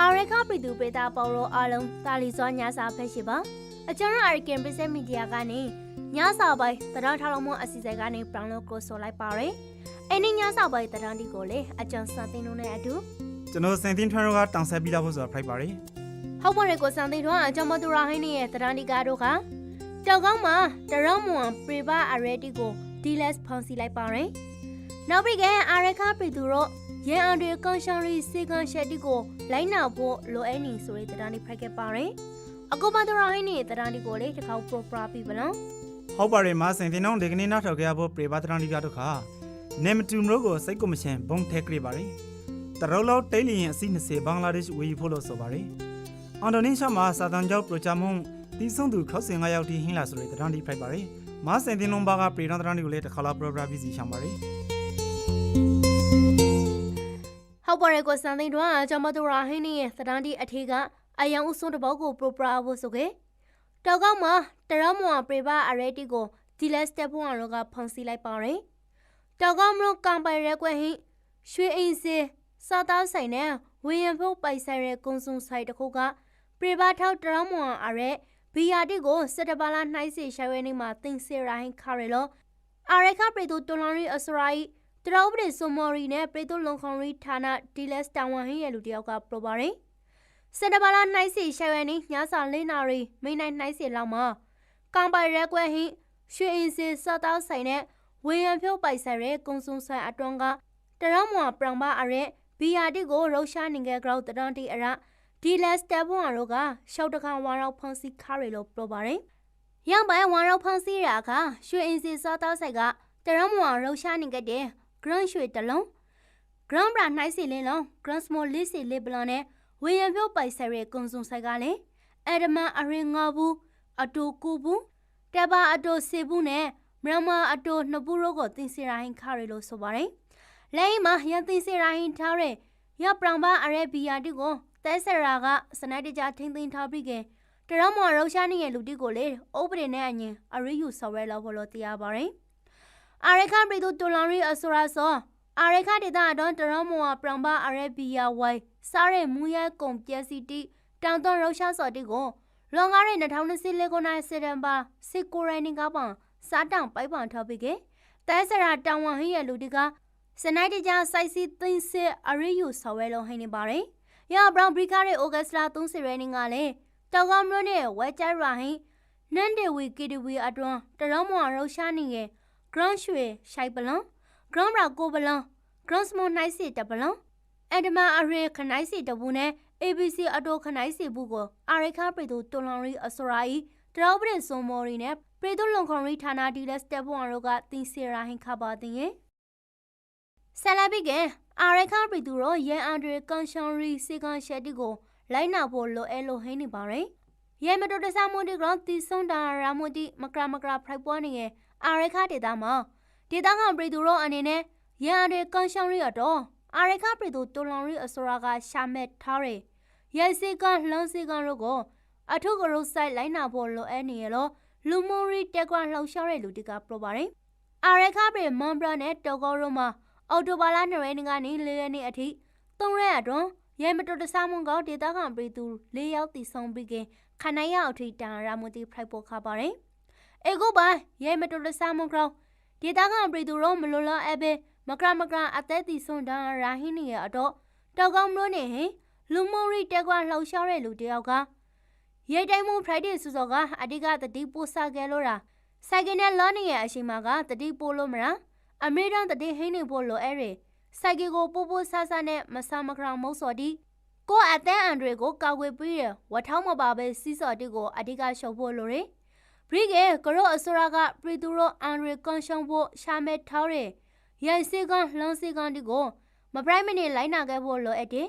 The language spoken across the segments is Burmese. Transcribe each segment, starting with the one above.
အာရခပြည်သူပြည်သားပေါ်ရောအားလုံးတာလီစွာညစာဖက်ရှိပါအကျွန်တော်အာရကန်ပစ္စမီဒီယာကနေညစာပိုင်းတရားထောက်လုံးမအစီအစဉ်ကနေပရောင်လို့ကိုဆိုလိုက်ပါရယ်အဲ့ဒီညစာပိုင်းတရားဒီကိုလေအကျွန်စံတင်လို့နဲ့အတူကျွန်တော်စင်တင်ထွန်းတို့ကတောင်ဆက်ပြီးသားဖို့ဆိုတာဖိုက်ပါတယ်ဟုတ်ပါရဲ့ကိုစံတင်တော့အကျွန်မတို့ရာဟင်းရဲ့တရားဒီကားတို့ကကြောက်ကောင်းမှာတရောင်းမွန်ပရိပါအရတီကို ဒီလက်ဖောင်းစီလိုက်ပါရယ်နောက်ပြီးကအာရခပြည်သူတို့ရန်အန်တွေကွန်ရှန်ရီစေကန်ရှက်တီကိုလိုက်နာဖို့လိုအပ်နေဆိုတဲ့တရားဒီဖိုက်ခဲ့ပါရယ်အကူမတို့ရာဟင်းရဲ့တရားဒီကိုလေတစ်ခေါက်ပရိုပရာပြီးပါနော်ဟုတ်ပါတယ်မစင်တင်တော့ဒီကနေ့နောက်ထောက်ခဲ့ရဖို့ပြေပါတရန်ဒီကတို့ခါနေမတူမလို့ကိုစိတ်ကိုမရှင်ဘုံထက်ကြရပါတယ်တရောလောက်တိတ်လျင်အစီ20ဘင်္ဂလားဒေ့ရှ်ဝေယူဖို့လို့ဆိုပါတယ်အင်ဒိုနီးရှားမှာစာတန်ကျောက်ပရိုဂျာမွန်တီးဆုံးသူ65ရောက်တီဟင်းလာဆိုတဲ့တရန်ဒီဖိုက်ပါတယ် မစင်တင်လုံးဘာကပြေတော်တရန်ဒီကိုလည်းတစ်ခါလောက်ပရိုပရာပြီးစီရှောင်းပါတယ်ဟုတ်ပါရဲ့ကိုစံသိန်းတို့အကျွန်မတို့ရာဟင်းနေရဲ့သတန်းတီအထေကအယံဥဆုံးတစ်ပေါက်ကိုပရိုပရာဖို့ဆိုခဲ့တောက်ကောက်မှာတရမွန်ပရိပါအရတီကိုဒီလက်စတက်ဖွန်အရောကဖန်စီလိုက်ပါရယ်တောက်ကောက်မလို့ကံပိုင်ရဲကွက်ဟိရွှေအိမ်စင်စာသားဆိုင်နဲ့ဝေယံဖုတ်ပိုက်ဆိုင်ရဲကုံစုံဆိုင်တစ်ခုကပရိပါထောက်တရမွန်အရဲ ဘီယာတီကိုစက်တဘာလာနှိုင်းစီရှာဝဲနေမှာတင်စီရိုင်းခါရလောအရခပရိတူတွန်လော်ရီအစရိုင်းတရောပဒေဆိုမော်ရီနဲ့ပရိတုလုံခေါင်ရီဌာနဒီလက်စတန်ဝန်ဟင်းရဲ့လူတယောက်ကပြောပါတယ်စက်တဘာလာနှိုင်းစီရှယ်ဝဲနီညစာလင်းနာရီမိနိုင်နှိုင်းစီလောက်မှာကံပိုင်ရက်ကွက်ဟင်းရွှေအင်းစီစောက်တောက်ဆိုင်နဲ့ဝေယံဖြုတ်ပိုက်ဆိုင်ရဲကုံစုံဆိုင်အတွန်းကတရောမွာပရောင်ပါအရက်ဘီယာတီကိုရုရှားနေကကြောက်တရန်တီအရ ဒီလက်စတက်ဘွန်အရောကရှောက်တခါဝါရောက်ဖန်စီခါရီလို့ပြောပါတယ်ရောက်ပိုင်ဝါရောက်ဖန်စီရာကရွှေအင်းစီစောက်တောက်ဆိုင်ကတရောမွာရုရှားနေကတဲ့ grand ရွှေတလုံး grand bra နှိုင်းစီလင်းလုံး grand small လေးစီလေးဘလန်နဲ့ဝေယံပြုတ်ပိုက်ဆယ်ရဲ့ကုံစုံဆိုင်ကလည်းအဒမန်အရင်ငါဘူးအတူကူဘူးတဘာအတူစေဘူးနဲ့မြန်မာအတူနှစ်ဘူးရောကိုတင်စီရိုင်းခါရလို့ဆိုပါတယ်လဲမှာရန်တင်စီရိုင်းထားတဲ့ရပရောင်ပါအရဲဘီယာတီကို တဲဆရာကစနိုက်တကြထိမ့်သိမ်းထားပြီးကတရမော်ရုရှားနေတဲ့လူတီကိုလေဥပဒေနဲ့အရင်အရိယူဆော်ဝဲလောက်ဖို့လို့တရားပါတယ်အာရခပရိတုတူလောင်ရီအဆိုရာဆောအာရခဒေတာအဒွန်တရမောပရံဘာအရဘီယာဝိုင်စားရဲမူရကုံပြက်စီတီတောင်တွန်ရုရှားစော်တီကိုလွန်ကားတဲ့2024ခုနှစ်စက်တင်ဘာစစ်ကိုရိုင်းနီကပန်စားတောင်ပိုက်ပန်ထောက်ပြီးကတဲစရာတောင်ဝန်ဟိရလူတီကစနိုက်တကြစိုက်စီသိန်းစစ်အရိယူဆော်ဝဲလုံးဟိနေပါတယ် ရဘရောင်ဘရီကာရဲ့ဩဂတ်စ်လာ30ရက်နေ့ကလည်းတောင်ကောင်းမြို့နယ်ဝဲကျရာဟိနန်ဒေဝီကီဒီဝီအတွန်းတရမောရုရှားနေရဲ့ ground ရွှေရှိုက်ပလန် ground ရာကိုပလန် ground small နှိုင်းစီတပလန်အဒမအရေခနိုင်စီတဘူးနဲ့ ABC အတိုခနိုင်စီဘူးကိုအာရခပရိတူတွန်လောင်ရီအစရာဤတရောပရင်စုံမော်ရီနဲ့ပရိတူလုံခွန်ရီဌာနဒီလက်စတက်ဘွန်ရောကတင်စီရာဟင်ခပါတင်ရဲ့ ဆလဘီကအာရခပရိတူရောရန်အန်ဒရီကန်ရှန်ရီစီကန်ရှက်တီကိုလိုက်နာဖို့လိုအဲလိုဟင်းနေပါရယ်ရဲမတော်တဆမွန်ဒီဂရန်တီဆွန်ဒါရာမူတီမကရမကရဖရိုက်ပွားနေရဲ့အာရခဒေတာမှာဒေတာကပရိသူရောအနေနဲ့ရန်အရေကန်ရှောင်းရီအတော့အာရခပရိသူတူလောင်ရီအစောရာကရှာမက်ထားရရဲစီကလှမ်းစီကရောကိုအထုကရုဆိုင်လိုက်နာဖို့လိုအဲနေရလို့လူမုံရီတက်ကွန်လှောက်ရှားတဲ့လူတီကပြောပါတယ်အာရခပရိမွန်ဘရနဲ့တောကောရောမှာ အော်တိုဘာလ2ရက်နေ့ကနေ4ရက်နေ့အထိ3ရက်အတွန်းရဲမတော်တဆမွန်ကောဒေတာကပရိသူ၄ယောက်တည်ဆုံးပြီးခင်ခနိုင်ရအထိတန်ရာမတီဖရိုက်ဖို့ခါပါတယ်အေကိုပါရဲမတော်တဆမကောဒေတာကပရီတူရောမလိုလားအဘဲမကရမကရအသက်တီဆွန်ဒါရာဟင်းနေရတော့တောက်ကောင်းမလို့နေဟင်လူမုံရီတက်ကွာလှောက်ရှားတဲ့လူတယောက်ကရဲတိုင်းမှု Friday စူစောကအဓိကတတိပို့ဆခဲ့လို့တာဆိုင်ကနဲ့လောနေရဲ့အရှိမကတတိပို့လို့မလား အမေရိကန်တတိဟင်းနေဖို့လိုအဲ့ရဆိုင်ကကိုပို့ပို့ဆဆနဲ့မဆာမကရောင်မုတ်စော်ဒီကိုအတန်းအန်တွေကိုကာကွယ်ပြီးရဝထောင်းမပါပဲစီးစော်တီကိုအဓိကရှုပ်ဖို့လိုတယ်ဘရိကေကရောအစရာကပရီတူရောအန်ရီကွန်ရှုံဖို့ရှာမဲထောင်းရရိုင်စီကန်လှန်စီကန်ဒီကိုမပရိုက်မနေလိုက်နာခဲ့ဖို့လိုအပ်တယ်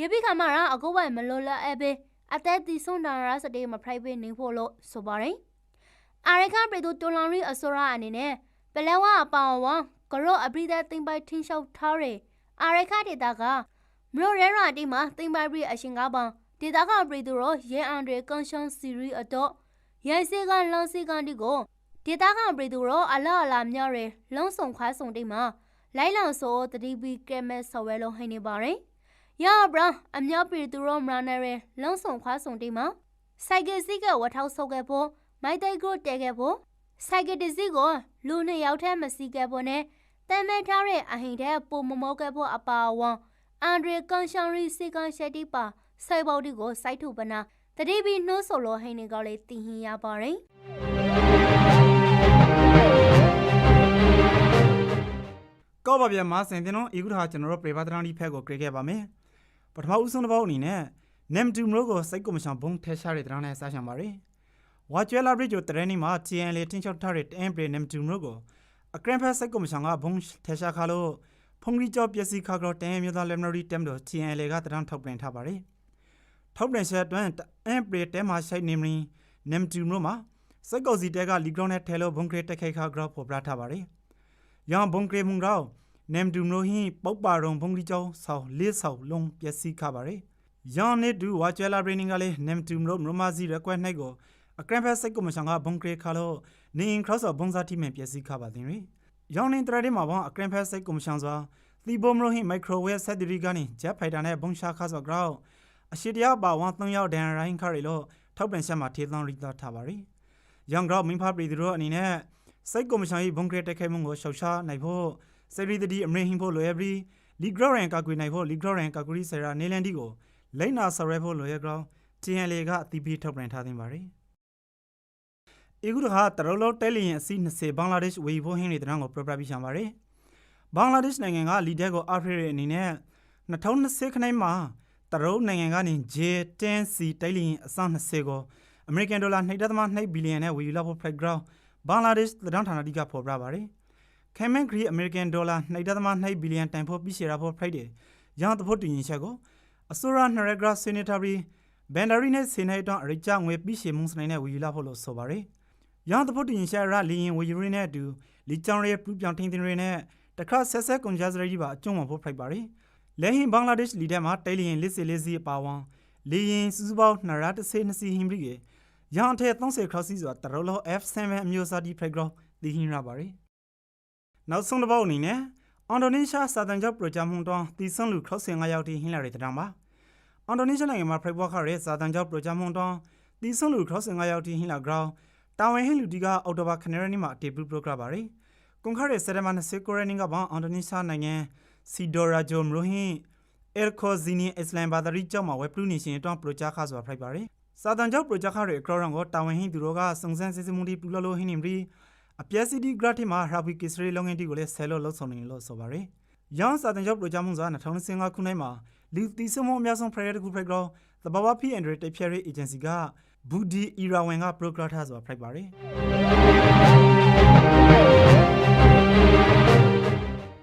ရပိခါမရာအကုတ်ဝိုင်မလိုလားအဘေအသက်တီဆွန်ဒါရာစတေးမပရိုက်ပေးနေဖို့လို့ဆိုပါရင်အာရခပရီတူတွန်လောင်ရီအစရာအနေနဲ့ ပလဲဝအပောင်ဝမ်ကရောအပရိဒတင်ပိုင်ထင်းလျှောက်ထားရအာရခဒေတာကမလို့ရဲရာတီမှာတင်ပိုင်ပြီးအရှင်ကားပောင်ဒေတာကပရီတူရောရဲအန်တွေကွန်ရှုံစီရီအတော့ရိုင်စေကလန်စေကန်ဒီကိုဒဒေသခံပြည်သူတို့အလားအလာများရလုံးစုံခွားစုံတိတ်မှာလိုက်လောင်ဆိုတတိပီကဲမဲဆော်ဝဲလုံးဟိနေပါရင်ရဘရအများပြည်သူတို့မရနယ်ရလုံးစုံခွားစုံတိတ်မှာစိုက်ကစီကဝထောက်ဆုပ်ခဲ့ဖို့မိုက်တိုက်ကိုတဲခဲ့ဖို့ စိုက်ကတစီကိုလူနှစ်ယောက်ထဲမစီခဲ့ဖို့နဲ့တမ်းမဲထားတဲ့အဟိန်တဲ့ပုံမမောခဲ့ဖို့အပါအဝင်အန်ဒရီကန်ရှန်ရီစီကန်ရှက်တီပါစိုက်ပေါတီကိုစိုက်ထုတ်ပနာတတိပီနှိုးဆိုလိုဟိနေကလေးတင်ဟင်ရပါရင်ကောက်ပါပြန်မစင်တင်တော့ဤခုထားကျွန်တော်တို့ပြေပါတရန်ဒီဖက်ကိုကြည့်ခဲ့ပါမယ်ပထမဦးဆုံးတစ်ပေါက်အနေနဲ့နမ်တူမလို့ကိုစိတ်ကိုမရှောင်ဘုံထဲရှားတဲ့တရန်နဲ့စားရှံပါရယ် ဝါကျွဲလာဘရစ်ကိုတရန်နီမှာ TN လေးတင်းချောက်ထားတဲ့တန်ပရီနမ်တူမလို့ကိုအကရန်ဖက်စိတ်ကိုမရှောင်ကဘုံထဲရှားခါလို့ဖုန်ရီကျော်ပျက်စီးခါကတော့တန်မျိုးသားလက်မရီတမ်တို့ TN လေးကတရန်ထောက်ပြန်ထားပါရယ်ထောက်ပြန်ချက်အတွင်းအန်ပရီတဲမှာရှိုက်နေမင်းနမ်တူမလို့မှာစိတ်ကိုစီတဲကလီဂရောင်းနဲ့ထဲလို့ဘုံကရတက်ခိုက်ခါကတော့ပေါ်ပြထားပါရယ်ရန်ဘုံကရမုံတော့နမ်ဒူမလို့ဟင်းပုတ်ပါရုံဘုံဒီကျောင်းဆောင်းလေးဆောင်းလုံးပျက်စီးခပါရယ်။ယောင်နေဒူဝါကျွဲလာဘရင်းကလေးနမ်ဒူမလို့မမစီရက်ကွက်နှိုက်ကို အကရန်ဖက်စိတ်ကိုမဆောင်ကဘုံကရေခါလို့နေင်ခရော့ဆော်ဘုံစားတိမဲ့ပျက်စီးခပါတင်ရယ်။ယောင်နေတရတဲ့မှာဘောအကရန်ဖက်စိတ်ကိုမဆောင်စွာသီဘုံမလို့ဟင်းမိုက်ခရိုဝေးဆက်ဒရီကနေဂျက်ဖိုက်တာနဲ့ဘုံရှာခါဆော့ဂရောက်အရှိတရားပါဝမ်၃ယောက်ဒန်ရိုင်းခါရီလို့ထောက်ပံချက်မှာထေသွန်ရီတာထားပါရယ်။ယောင်ဂရောက်မင်းဖာပြည်သူတို့အနေနဲ့စိတ်ကိုမဆောင်ရေးဘုံကရေတက်ခဲမှုကိုရှောက်ရှားနိုင်ဖို့စရီတဒီအမရင်ဟင်ဖို့လိုရပြီးလီဂရော့ရန်ကာကွေနိုင်ဖို့လီဂရော့ရန်ကာကွေဆရာနေလန်ဒီကိုလိမ့်နာဆရဲဖို့လိုရကောင် TN လေကအတီးပြီးထုတ်ပြန်ထားသင်ပါတယ်။ အခုတခါတရလောတဲလီရင်အစီ20ဘင်္ဂလားဒေ့ရှ်ဝေဖို့ဟင်းနေတဲ့တန်းကိုပြပြပြချင်ပါတယ်။ဘင်္ဂလားဒေ့ရှ်နိုင်ငံကလီဒက်ကိုအားဖရတဲ့အနေနဲ့2020ခနိုင်မှာတရုတ်နိုင်ငံကနေ J10C တဲလီရင်အစ20ကိုအမေရိကန်ဒေါ်လာ2.2ဘီလီယံနဲ့ဝယ်ယူလောက်ဖို့ background ဘင်္ဂလားဒေ့ရှ်သတင်းဌာနတိကဖော်ပြပါတယ်။ခဲမန်ဂရီအမေရိကန်ဒေါ်လာ2.2ဘီလီယံတန်ဖို့ပြီးရှယ်ရာဖို့ Friday ရန်တဖို့တင်ရင်ချက်ကိုအစိုးရနရဂရာဆီနီတာရီဘန်ဒါရီနဲ့ဆီနေတော့အရိချငွေပြီးရှယ်မှုစနိုင်နဲ့ဝီယူလာဖို့လို့ဆိုပါရယ် ရန်တဖို့တင်ရင်ချက်ရလီရင်ဝီယူရင်းနဲ့အတူလီချောင်းရဲပူပြောင်ထင်းတင်ရင်းနဲ့တခါဆက်ဆက်ကွန်ဂျာစရီပါအကျုံးမှာဖို့ Friday ပါရယ်လဲဟင်ဘင်္ဂလားဒေ့ရှ်လီတဲ့မှာတဲလီရင်လစ်စီလေးစီအပါဝံလီရင်စူးစူးပေါင်းနရတဆေးနစီဟင်ဘရီရန်ထဲ30ခရော့စီဆိုတာတရောလော F7 အမျိုးအစားဒီ Playground ဒီဟင်ရပါရယ်နောက်ဆုံးတစ်ပုတ်အနေနဲ့အင်ဒိုနီးရှားစာတန်ကျောက်ပရိုဂျာမွန်တောင်းတီဆွန်လူ65ရောက်တီဟင်းလာတဲ့တောင်ပါအင်ဒိုနီးရှားနိုင်ငံမှာဖရိုက်ဘော့ခရဲစာတန်ကျောက်ပရိုဂျာမွန်တောင်းတီဆွန်လူ65ရောက်တီဟင်းလာဂရောင်း တာဝန်ဟင်းလူတီကအော်တိုဘာခနေရနီမှာတေပူပရိုဂရမ်ပါရီကွန်ခရဲစရမန်29ရနီကဘာအင်ဒိုနီးရှားနိုင်ငံစီဒိုရာဂျိုမရိုဟင်းအယ်ကိုဇီနီအစ္စလမ်ဘာသာရီကျောင်းမှာဝက်ပလူနေရှင်တောင်းပရိုဂျာခါဆိုတာဖရိုက်ပါရီစာတန်ကျောက်ပရိုဂျာခရဲဂရောင်းကိုတာဝန်ဟင်းသူတို့ကစုံစမ်းစစ်ဆေးမှုတီပူလို့လို့ဟင်းနေပြီအပြက်စီဒီဂရတ်တီမှာရာဘီကစ္စရီလုံငင်းတီကိုလည်းဆယ်လို့လှုပ်ဆောင်နေလို့ဆိုပါရယ်။ရောင်းစာတင်ကျောက်ပရိုဂျာမှုဆိုတာ2015ခုနှစ်မှာလူတီစမုံအများဆုံး prayer တခု program သဘာဝ P&D တိတ်ဖြဲရေး agency က ဘူဒီအီရာဝင်က program ထားဆိုတာ price ပါရယ်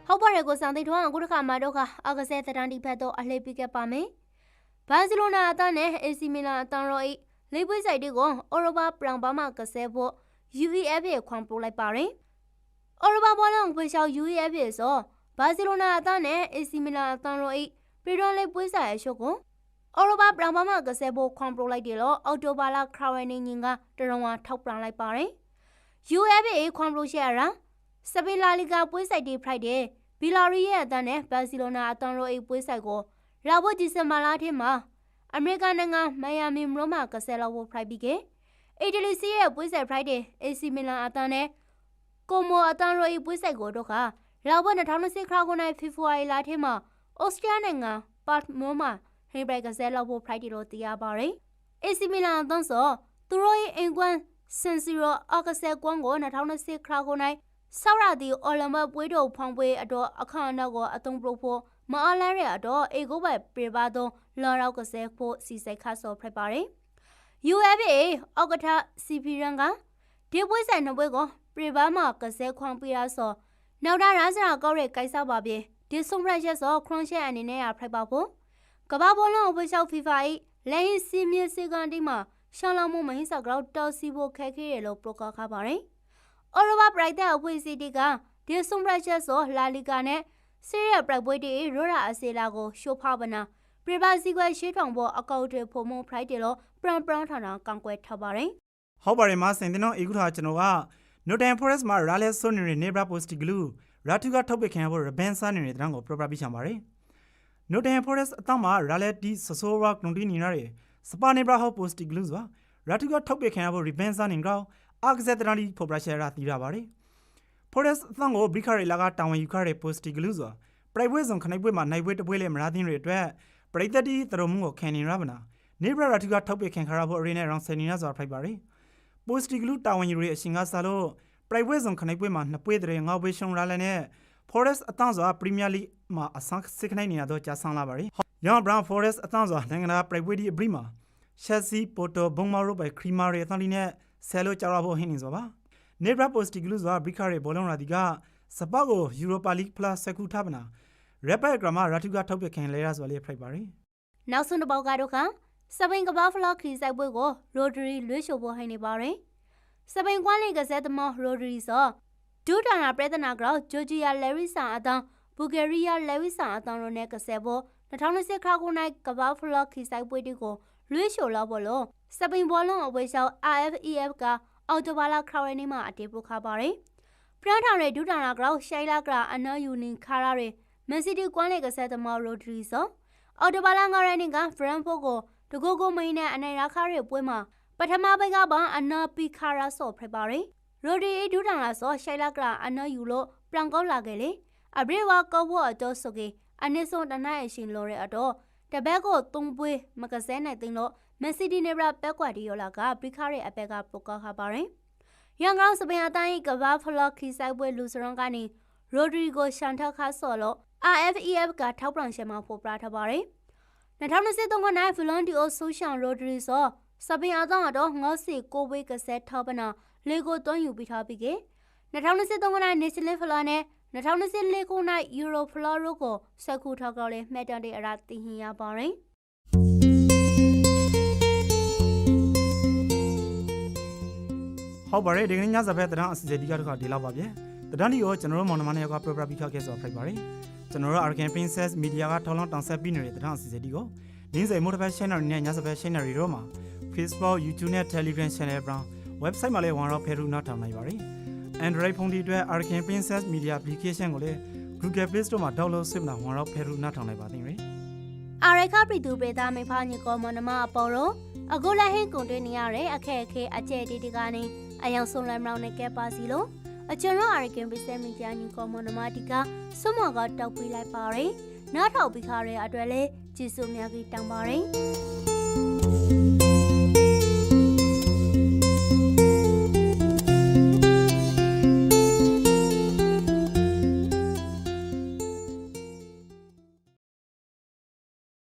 ဟုတ်ပါတယ်ကိုစံသိထွန်းအခုတစ်ခါမှတော့ခအကစဲတရန်ဒီဖက်တော့အလှည့်ပြခဲ့ပါမယ်။ဘာစီလိုနာအသင်းနဲ့ AC မီလန်အသင်းရောဤလေးပွေးဆိုင်တွေကိုအော်ရိုဘာပရန်ဘာမှကစဲဖို့ UEFA ခွန်ပို့လိုက်ပါတယ်။အော်ရိုဘာဘောလုံးဖွေးလျှောက် UEFA ဆိုဘာစီလိုနာအသင်းနဲ့ AC မီလန်အသင်းရောဤပရီဒွန်လေးပွေးဆိုင်အရှုပ်ကို အော်ရိုဘာပရန်ဘာမှကစဲဖို့ခွန်ပို့လိုက်တယ်လို့အော်တိုဘာလာခရာဝနေငင်ကတရဝါထောက်ပံလိုက်ပါတယ်။ UEFA ခွန်ပို့ရှယ်ရာစပင်လာလီဂါပွဲဆိုင်တီဖရိုက်တယ်ဘီလာရီရဲ့အတန်းနဲ့ဘာစီလိုနာအတန်းရိုအိပွဲဆိုင်ကိုလာဖို့ဒီဇင်ဘာလထဲမှာအမေရိကန်နိုင်ငံမိုင်ယာမီမရိုမာကဆယ်လောက်ဖို့ဖရိုက်ပြီးကအီတလီစီရဲ့ပွဲဆိုင်ဖရိုက်တယ်အေစီမီလန်အတန်းနဲ့ကိုမိုအတန်းရိုအိပွဲဆိုင်ကိုတော့ကလာဖို့2020ခါကိုနိုင်ဖေဖော်ဝါရီလထဲမှာအော်စတြေးလျနိုင်ငံပတ်မိုမှာ ဟိဘရိုက်ကဆယ်လောက်ဖို့ဖရိုက်တယ်လို့သိရပါတယ်အေစီမီလန်အတန်းဆိုသူတို့ရဲ့အင်ကွမ်စင်စီရိုအောက်ကဆယ်ကွန်ကို2020ခါကိုနိုင်ဆောက်ရသည့်အော်လံဘတ်ပွဲတော်ဖောင်ပွဲအတော့အခမ်းအနားကိုအသုံးပြုဖို့မအားလန်းရအတော့အေကိုဘတ်ပြေပါတော့လော်ရောက်ကစဲဖို့စီစိတ်ခါဆော်ဖရပါတယ် UFA အောက်ကထ CP ရန်ကဒီပွဲဆိုင်နှစ်ပွဲကိုပြေပါမှာကစဲခွန်ပြရဆော်နောက်တာရာစရာကောက်ရဲ့ကိုက်ဆောက်ပါပြေဒီဆုံဖရက်ဆော်ခရွန်ရှက်အနေနဲ့ရဖရိုက်ပါဖို့ ကဘာဘောလုံးအပွဲလျှောက် FIFA ဤလဲဟင်းစီမီစီကန်တီမှာရှောင်းလောင်မှုမဟိစကောက်တော်စီဖို့ခဲခဲရလို့ပရိုကာခါပါတယ်အော်ရိုဘာပရိုက်တဲ့အဖွဲစီတီကဒီဆုံဖရက်ချက်ဆိုလာလီကာနဲ့ဆီရီယပရိုက်ပွဲတီရိုရာအစီလာကိုရှိုးဖောက်ပနာပရိပါစီကွဲရှေးထောင်ပေါ်အကောက်တွေဖို့မုံဖရိုက်တယ်လို့ပရန်ပရန်ထောင်ထောင်ကောင်ကွယ်ထားပါတယ်ဟုတ်ပါတယ်မစင်တင်တော့အခုထားကျွန်တော်က Northern Forest မှာ Raleigh ဆိုနေနေ Nebra Postiglu ရာထူကထုတ်ပစ်ခံရဖို့ Reben စားနေတဲ့တန်းကို proper ပြချင်ပါတယ် Northern Forest အတောင်မှာ Raleigh ဒီ Sosora ကလုံတီနေရတဲ့ Spa Nebra House Postiglu ဆိုတာရာထူကထုတ်ပစ်ခံရဖို့ Reben စားနေကြောင်းအာကစားတန်းဒီ proper ရှယ်ရာတည်ရပါတယ် Forest အတောင်ကို Bricker လာကတာဝန်ယူခဲ့တဲ့ Postiglu ဆိုတာ private zone ခနိုင်ပွဲမှာနိုင်ပွဲတစ်ပွဲလဲမရာသင်းတွေအတွက်ပရိသတ်တီသရုံမှုကိုခံနေရပါနာ Nebra ရာထူကထုတ်ပစ်ခံခရဖို့အရင်းနဲ့ round 7နေရဆိုတာဖိုက်ပါတယ် Postiglu တာဝန်ယူရတဲ့အရှင်ကစားလို့ private zone ခနိုင်ပွဲမှာနှစ်ပွဲတည်းငါပွဲရှုံရလဲနဲ့ Forest အတန်းစွာ Premier League မှာအဆန်းစစ်ခနိုင်နေရတော့ကြာဆန်းလာပါရီ။ Young Brown Forest အတန်းစွာနိုင်ငံသား private ဒီအပရီမှာ Chelsea, Porto, Bournemouth ဘိုင် Creamer ရဲ့အတန်းလေးနဲ့ဆယ်လို့ကြောက်ရဖို့ဟင်းနေစွာပါ။ Nebra Postiglu စွာ Bricker ရဲ့ဘောလုံးရာဒီကစပတ်ကို Europa League Plus စကူထားပနာ Rapid Grammar ရာထူကထုတ်ပြခင်လဲရစွာလေးဖိုက်ပါရီနောက်ဆုံးတစ်ပေါက်ကတော့ခစပိန်ကဘာဖလော့ခီဆိုင်ပွဲကိုရိုဒရီလွှဲချိုဖို့ဟိုင်းနေပါတယ်စပိန်ကွမ်းလေးကစားသမားရိုဒရီဆို ဒူတာနာပရဒနာကရောဂျိုဂျီယာလယ်ရီဆာအတောင်ဘူဂေရီးယားလယ်ရီဆာအတောင်တို့နဲ့ကစားဖို့2020ခါခုနိုင်ကဘာဖလော့ခီဆိုင်ပွဲတွေကိုလွှဲချိုလောက်ဖို့လို့စပိန်ဘောလုံးအဝေးရှောင်း RFEF ကအော်တိုဘာလာခရိုင်နေမှာအတေပို့ခါပါတယ်ပရန်ထောင်ရဲ့ဒူတာနာကရောရှိုင်လာကရာအနော်ယူနင်ခါရာရဲ့မန်စီးတီးကွမ်းလေးကစားသမားရိုဒရီဆိုအော်တိုဘာလငါရနေကဖရန်ဖို့ကိုတကူကူမင်းနဲ့အနိုင်ရခရဲပွဲမှာပထမပိုင်းကပအနာပီခါရာဆော့ဖရပါရီ ရိုဒီဒူတန်လာဆော့ရှိုင်လာကရာအနာယူလို့ပလန်ကောလာခဲ့လေအဘရေဝါကောဘောအတော့ဆိုကေအနစ်ဆုံးတနတ်အရှင်လိုရဲအတော့တဘက်ကိုသုံးပွဲမကစဲနိုင်သိလို့မက်ဆီဒီနေဘရာပက်ကွာဒီယိုလာကပီခါရဲအပက်ကပုတ်ကောက်ခပါရင်ရန်ကောင်စပင်အတိုင်းကဘာဖလော့ခီဆိုင်ပွဲလူစရွန်ကနေရိုဒရီဂိုရှန်ထခါဆော့လို့ RFEF ကထောက်ပံ့ရှယ်မှာပို့ပြထားပါတယ်2023ခုနှစ်ဖလန်ဒီအိုဆိုရှန်ရိုဒရီဆိုစပင်အသောတော့ငေါစီကိုဝေးကဆက်ထောက်ပနာ လေကိုတွန်းယူပြီးထားပြီးက2023ခုနှစ်နေစလင်ဖလာနဲ့2024ခုနှစ်ယူရိုဖလာရိုကိုစက်ကူထောက်ကောက်လေးမှတ်တမ်းတဲ့အရာသိဟင်ရပါရင်ဟုတ်ပါတယ်ဒီကနေ့ညစာဖက်တန်းအစီအစဉ်ဒီကတခါဒီလောက်ပါဗျ။တန်းဒီကိုကျွန်တော်တို့မောင်နှမနဲ့က program ပြီးခခဲ့ဆိုဖိုက်ပါတယ်။ကျွန်တော်တို့ Arkan Princess Media ကထောင်းလောင်းတောင်ဆက်ပြီးနေတဲ့တန်းအစီအစဉ်ဒီကိုနင်းစိန် motivation channel နဲ့ညစာဖက် channel တွေတော့မှာ Facebook, YouTube နဲ့ Telegram channel brown website မှာလည်းဝန်တော့ဖဲရူနောက်ထောင်နိုင်ပါတယ်။ Android ဖုန်းဒီအတွက် Arkan Princess Media application ကိုလည်း Google Play Store မှာ download လုပ်နာဝန်တော့ဖဲရူနောက်ထောင်နိုင်ပါသေးတယ်။အာရခပရီတူပေသားမိဖာညကောမနမအပေါ်တော့အခုလည်းဟင်းကုန်တွင်းနေရတဲ့အခက်အခဲအကျဲတီတီကနေအယောင်ဆုံးလမ်းမောင်းနဲ့ကဲပါစီလို့အကျွန်တော်အာရကန်ပစ္စမီဂျာညကောမနမတီကစွမော်ကတောက်ပေးလိုက်ပါရယ်နားထောက်ပြီးခါရဲအတွက်လဲကြည်စုမြကြီးတောင်းပါရယ်